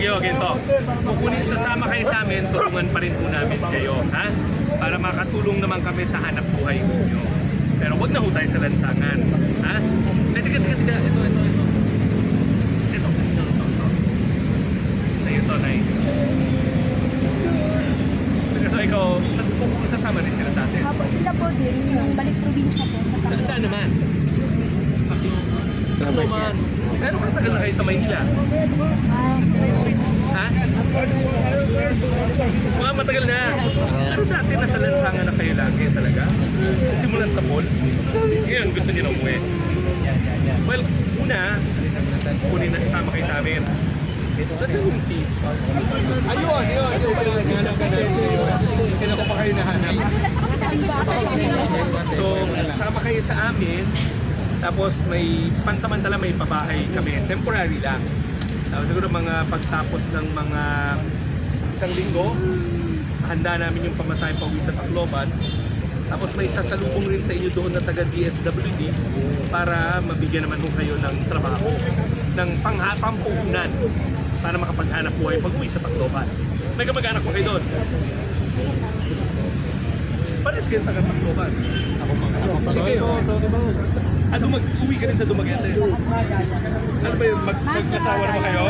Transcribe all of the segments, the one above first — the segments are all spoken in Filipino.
Sige, o, ganito. Kukunin sasama kayo sa amin, tulungan pa rin po namin kayo, ha? Para makatulong naman kami sa hanap buhay ninyo. Pero wag na ho tayo sa lansangan, ha? Tiga, tiga. Ito, ito, ito. Ito, ito, ito, ito. Sa'yo to, Nay. Sige, so ikaw, sas sasama rin sila sa atin. Apo, sila po din, yung balik probinsya po. Sa, saan naman? Ano naman? Pero katagal na kayo sa Maynila? Ha? Mga matagal na. Pero dati nasa lansangan na kayo lagi talaga. Simulan sa mall. Ngayon gusto niyo na umuwi. Well, una, kunin na isama kayo sa amin. Nasaan yung si... Ayun, ayun, ayun pala. Hanap ka na. Kailan ko pa kayo nahanap. So, sama kayo sa amin. Tapos may pansamantala may pabahay kami. Temporary lang. Tapos siguro mga pagtapos ng mga isang linggo, handa namin yung pamasahe pa uwi sa Tacloban. Tapos may sasalubong rin sa inyo doon na taga DSWD para mabigyan naman ho kayo ng trabaho, ng panghatampunan para makapaghanap buhay pag uwi sa Tacloban. May kamag-anak ko kayo doon. Pares kayo taga Tacloban. Ako mga Sige, oh. Ano mag-uwi ka rin sa Dumaguete? Ano ba yun? Mag magkasawa na ba kayo?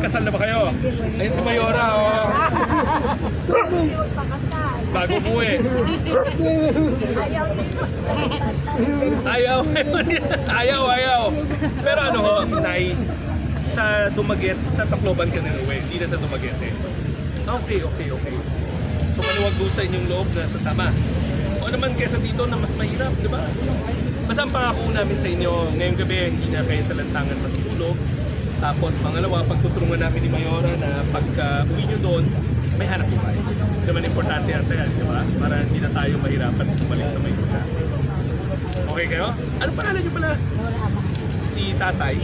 Kasal na ba kayo? Ayun si Mayora, oh. Bago umuwi. Ayaw. ayaw, ayaw. Pero ano ho, Nay, sa Dumaguete, sa Tacloban ka na uwi, hindi na sa Dumaguete. Okay, okay, okay. So maluwag doon sa inyong loob na sasama. O naman kesa dito na mas mahirap, di ba? Basta ang pangako namin sa inyo, ngayong gabi, hindi na kayo sa lansangan matutulog. Tapos pangalawa, pagtutulungan namin ni Mayora na pagka uwi nyo doon, may hanap buhay. Naman importante yata yan, di ba? Para hindi na tayo mahirapan bumalik sa may importante. Okay kayo? Ano pangalan nyo pala? Si Tatay.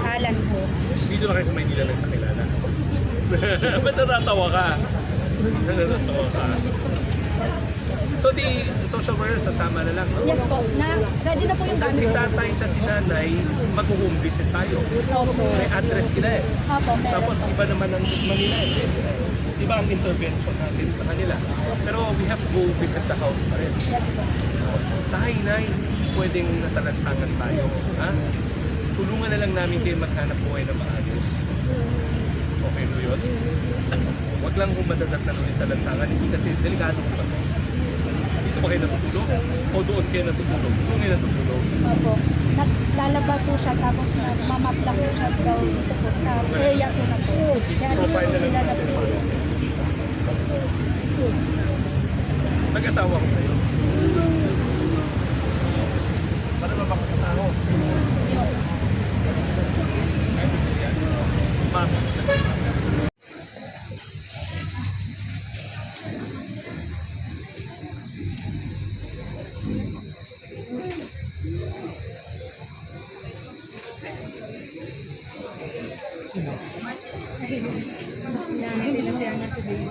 Alan po. Dito na kayo sa Maynila nagkakilala. Ba't natatawa ka? So di social worker sasama na lang. no? Yes po. Na, ready na po yung Si gamit. tatay at si nanay, mag-home visit tayo. Opo. May address sila eh. Opo, meron Tapos po. iba naman ang Manila eh. Iba ang intervention natin sa kanila. Pero we have to go visit the house pa rin. Yes po. Tay, nay, pwedeng nasa lansangan tayo. Ha? Tulungan na lang namin kayo maghanap buhay na maayos. Okay mo yun? Lang kung madadagdag ulit sa lansangan, hindi kasi delikado ko kasi. Dito ba kayo natutulog? O doon kayo natutulog? Doon kayo natutulog? Opo. Naglalaba po siya tapos nagmamap lang po siya daw dito po sa area po na po. Sino isa siya niya si baby?